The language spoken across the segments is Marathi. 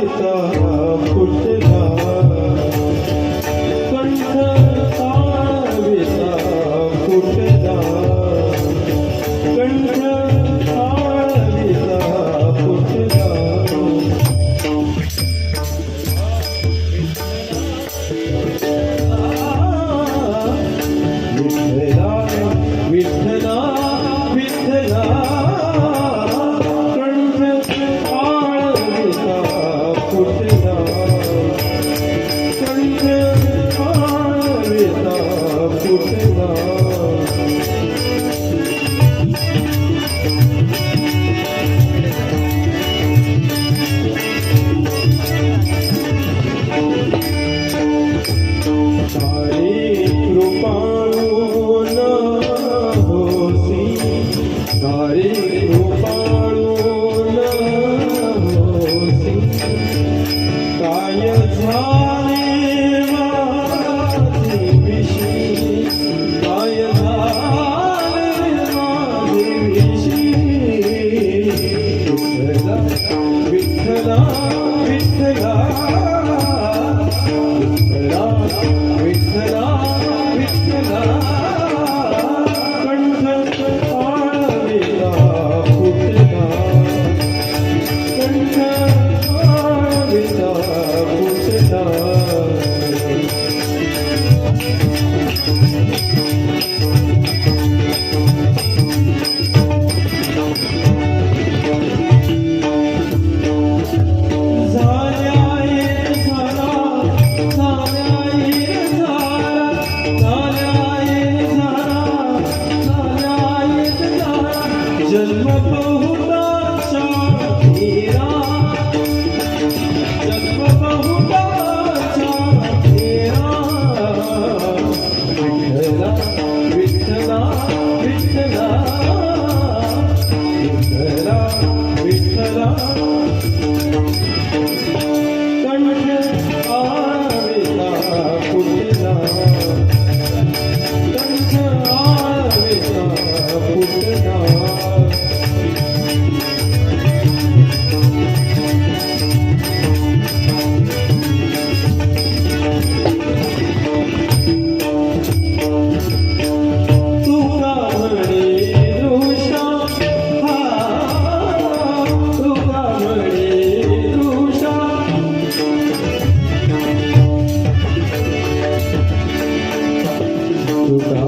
ਪਿਤਾ ਪੁੱਤਰਾ ajudar.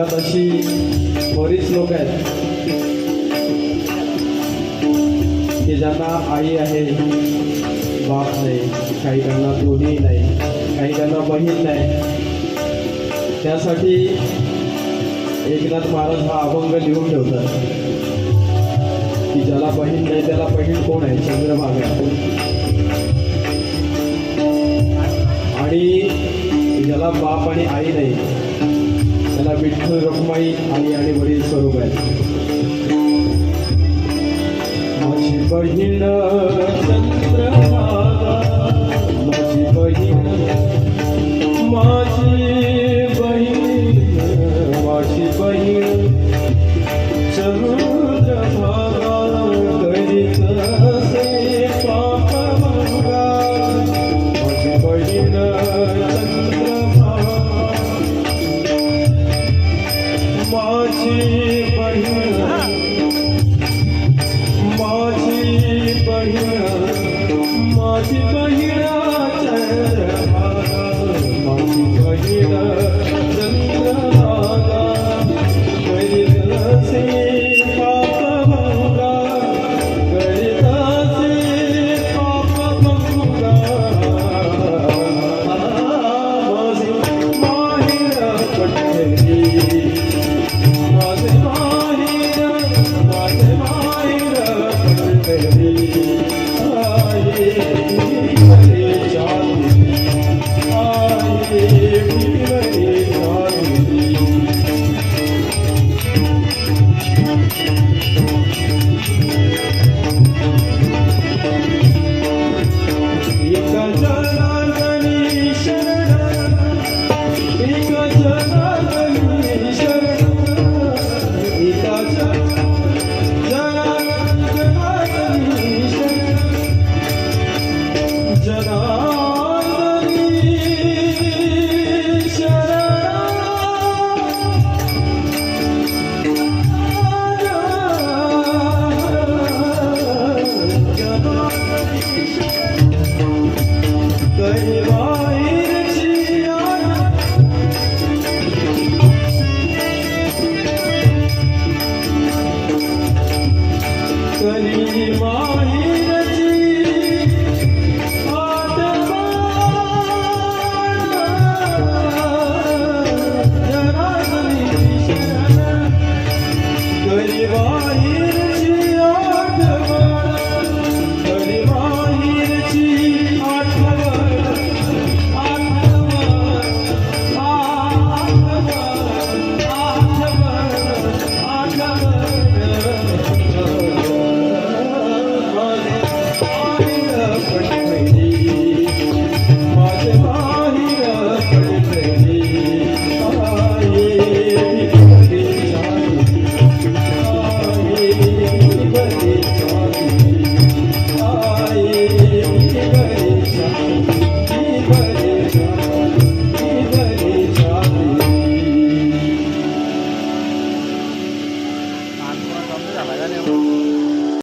जगात अशी बरीच लोक आहेत की ज्यांना आई आहे बाप नाही काही त्यांना दोन्ही नाही काही त्यांना बहीण नाही. त्यासाठी एकनाथ महाराज हा अभंग लिहून ठेवतात की ज्याला बहीण नाही त्याला बहीण कोण आहे? चंद्रभागा. आणि ज्याला बाप आणि आई नाही विठ्ठल रखमाई आणि आणि वडील स्वरूप आहे माझी बहीण